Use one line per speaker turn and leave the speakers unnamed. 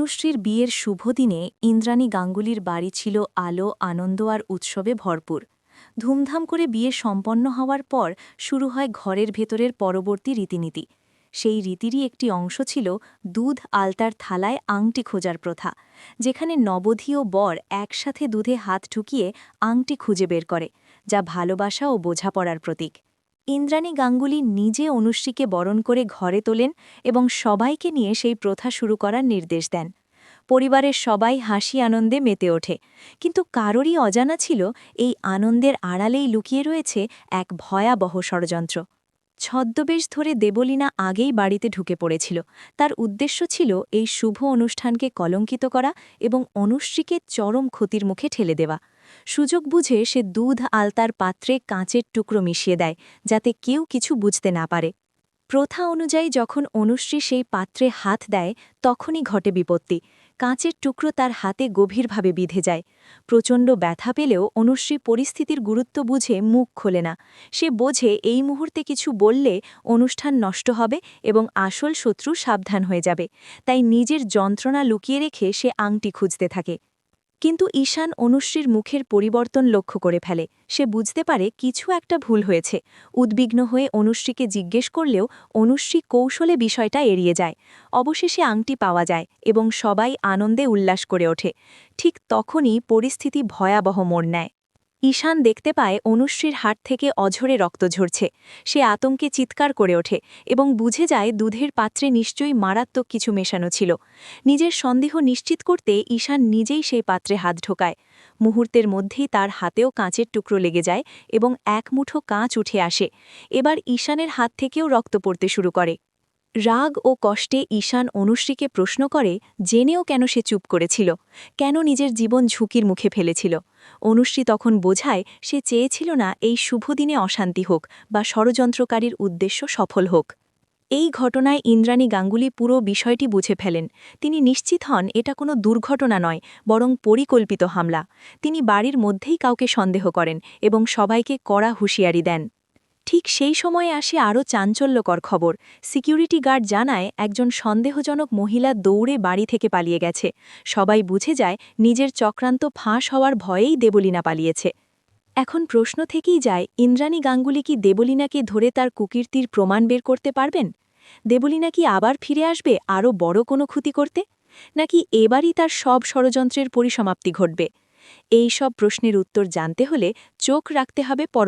অনুশ্রীর বিয়ের শুভ দিনে ইন্দ্রাণী গাঙ্গুলির বাড়ি ছিল আলো, আনন্দ আর উৎসবে ভরপুর। ধুমধাম করে বিয়ে সম্পন্ন হওয়ার পর শুরু হয় ঘরের ভেতরের পরবর্তী রীতিনীতি। সেই রীতিরই একটি অংশ ছিল দুধ আলতার থালায় আংটি খোঁজার প্রথা, যেখানে নবধী ও বর একসাথে দুধে হাত ঢুকিয়ে আংটি খুঁজে বের করে, যা ভালোবাসা ও বোঝাপড়ার প্রতীক। ইন্দ্রাণী গাঙ্গুলি নিজে অনুশ্রীকে বরণ করে ঘরে তোলেন এবং সবাইকে নিয়ে সেই প্রথা শুরু করার নির্দেশ দেন। পরিবারের সবাই হাসি আনন্দে মেতে ওঠে। কিন্তু কারোরই অজানা ছিল এই আনন্দের আড়ালেই লুকিয়ে রয়েছে এক ভয়াবহ ষড়যন্ত্র। ছদ্মবেশ ধরে দেবলীনা আগেই বাড়িতে ঢুকে পড়েছিল। তার উদ্দেশ্য ছিল এই শুভ অনুষ্ঠানকে কলঙ্কিত করা এবং অনুশ্রীকে চরম ক্ষতির মুখে ঠেলে দেওয়া। সুযোগ বুঝে সে দুধ আলতার পাত্রে কাঁচের টুকরো মিশিয়ে দেয়, যাতে কেউ কিছু বুঝতে না পারে। প্রথা অনুযায়ী যখন অনুশ্রী সেই পাত্রে হাত দেয়, তখনই ঘটে বিপত্তি। কাঁচের টুকরো তার হাতে গভীরভাবে বিধে যায়। প্রচণ্ড ব্যথা পেলেও অনুশ্রী পরিস্থিতির গুরুত্ব বুঝে মুখ খোলে না। সে বোঝে এই মুহূর্তে কিছু বললে অনুষ্ঠান নষ্ট হবে এবং আসল শত্রু সাবধান হয়ে যাবে। তাই নিজের যন্ত্রণা লুকিয়ে রেখে সে আংটি খুঁজতে থাকে। কিন্তু ঈশান অনুশ্রীর মুখের পরিবর্তন লক্ষ্য করে ফেলে। সে বুঝতে পারে কিছু একটা ভুল হয়েছে। উদ্বিগ্ন হয়ে অনুশ্রীকে জিজ্ঞেস করলেও অনুশ্রী কৌশলে বিষয়টা এড়িয়ে যায়। অবশেষে আংটি পাওয়া যায় এবং সবাই আনন্দে উল্লাস করে ওঠে। ঠিক তখনই পরিস্থিতি ভয়াবহ মোড় নেয়। ঈশান দেখতে পায় অনুশ্রীর হাট থেকে অঝরে রক্ত ঝরছে। সে আতঙ্কে চিৎকার করে ওঠে এবং বুঝে যায় দুধের পাত্রে নিশ্চয়ই মারাত্মক কিছু মেশানো ছিল। নিজের সন্দেহ নিশ্চিত করতে ঈশান নিজেই সেই পাত্রে হাত ঢোকায়। মুহূর্তের মধ্যেই তার হাতেও কাঁচের টুকরো লেগে যায় এবং এক মুঠো কাঁচ উঠে আসে। এবার ঈশানের হাত থেকেও রক্ত পড়তে শুরু করে। রাগ ও কষ্টে ঈশান অনুশ্রীকে প্রশ্ন করে, জেনেও কেন সে চুপ করেছিল? কেন নিজের জীবন ঝুঁকির মুখে ফেলেছিল? অনুশ্রী তখন বোঝায়, সে চেয়েছিল না এই শুভ দিনে অশান্তি হোক বা ষড়যন্ত্রকারীর উদ্দেশ্য সফল হোক। এই ঘটনায় ইন্দ্রাণী গাঙ্গুলি পুরো বিষয়টি বুঝে ফেলেন। তিনি নিশ্চিত হন এটা কোনো দুর্ঘটনা নয়, বরং পরিকল্পিত হামলা। তিনি বাড়ির মধ্যেই কাউকে সন্দেহ করেন এবং সবাইকে কড়া হুঁশিয়ারি দেন। ঠিক সেই সময়ে আসে আরও চাঞ্চল্যকর খবর। সিকিউরিটি গার্ড জানায়, একজন সন্দেহজনক মহিলা দৌড়ে বাড়ি থেকে পালিয়ে গেছে। সবাই বুঝে যায়, নিজের চক্রান্ত ফাঁস হওয়ার ভয়েই দেবলীনা পালিয়েছে। এখন প্রশ্ন থেকেই যায়, ইন্দ্রাণী গাঙ্গুলি কি দেবলীনাকে ধরে তার কুকীর্তির প্রমাণ বের করতে পারবেন? দেবলীনা কি আবার ফিরে আসবে, আরও বড় কোনো ক্ষতি করতে? নাকি এবারই তার সব ষড়যন্ত্রের পরিসমাপ্তি ঘটবে? এই সব প্রশ্নের উত্তর জানতে হলে চোখ রাখতে হবে পর